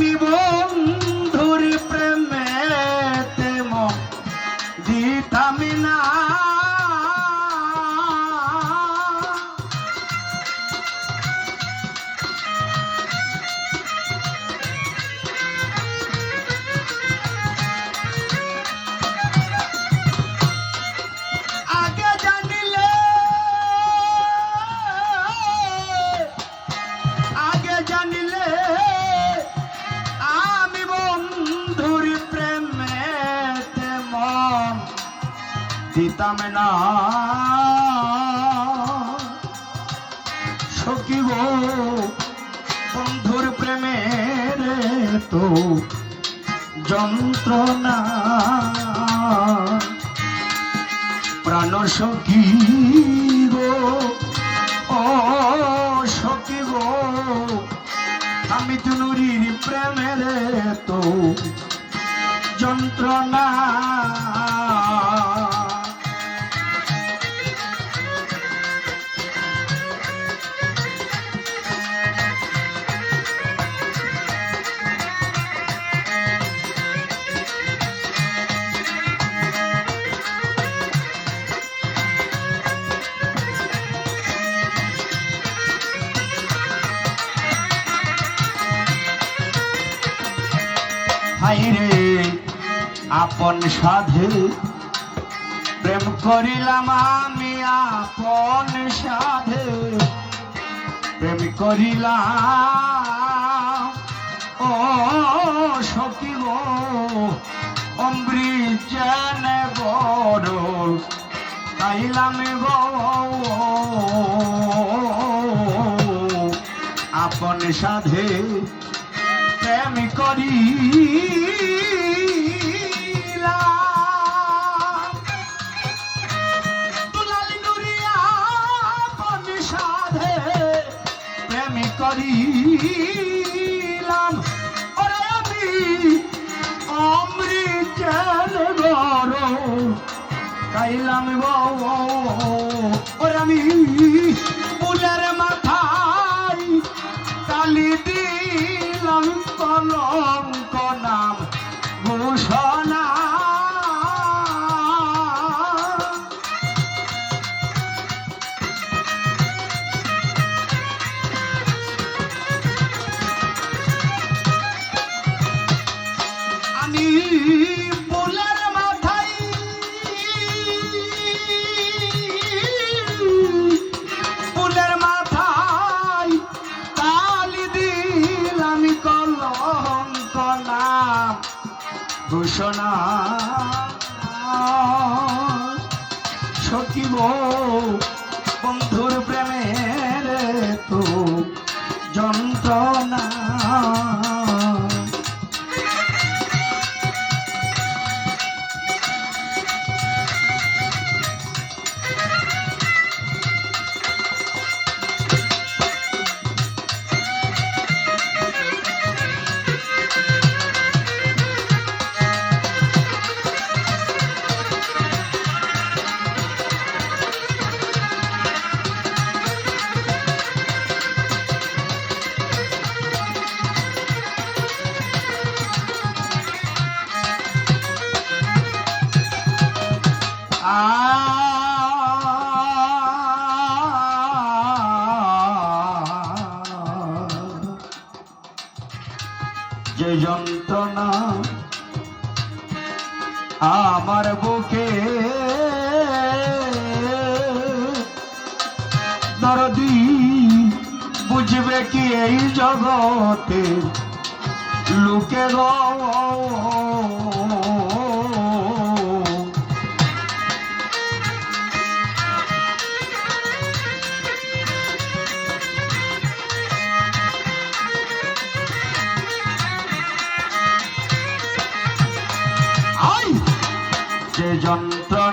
আমি দিতাম না। সকিব বন্ধুর প্রেমের তো যন্ত্রণা। প্রাণ গো, ও গো, আমি তুনুরির প্রেমের তো যন্ত্রণা। হাইরে আপন সাধে প্রেম করিলাম আমি আপন সাধে। প্রেম করিলাম, ও সখী অমৃত বড়, তাইলাম গো, আপন সাধে। প্রেম করি করিলাম। ওরে আমি অমৃতের গর গাইলাম গো ওরে আমি ঘোষণা সকিব আমার বুকে। দরদি বুঝবে কি এই জগতে? লোকে গো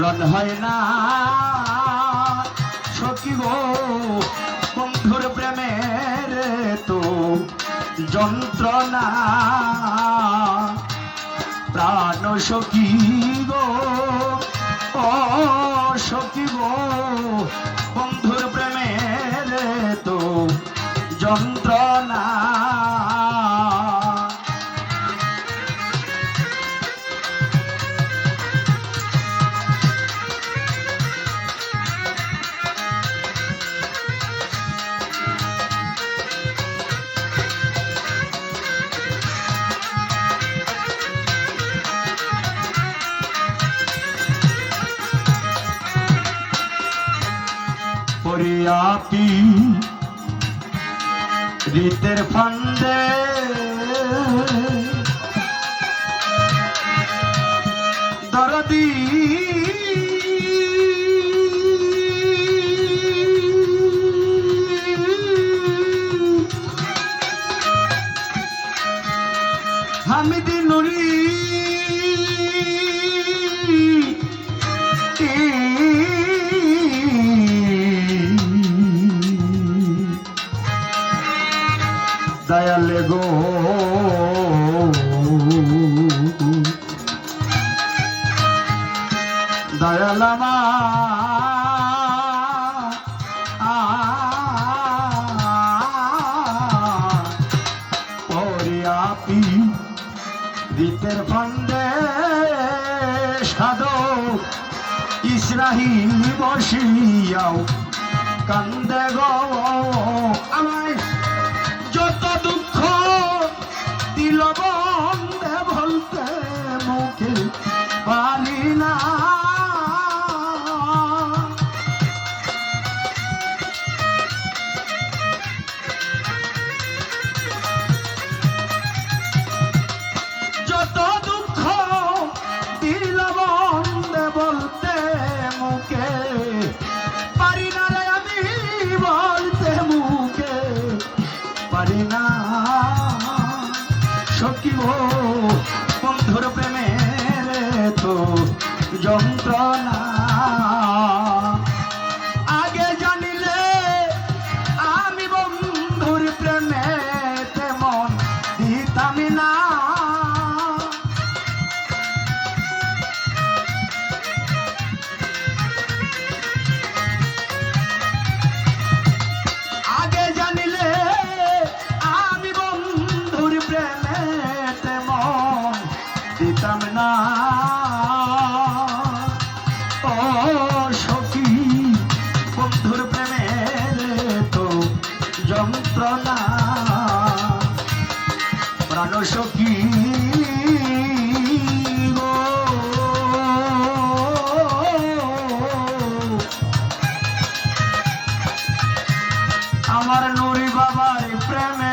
রন হয় না। সখী গো, বন্ধুর প্রেমের তো যন্ত্রণা। প্রাণ সখী গো, ও সখী গো, বন্ধুর প্রেমের তো যন্ত্রণা। পরিয়াপি রীতের ফান্দে গো। দয়ালামা পরিয়াপি রীতের ফান্ডে সাধক ইসরাহিল বসিয়াও কান্দে গো। আমায় দিল যন্ত্রণা বন্ধুর প্রেমে তো যন্ত্রণা। প্রাণ সখী আমার নুরি বাবার নূর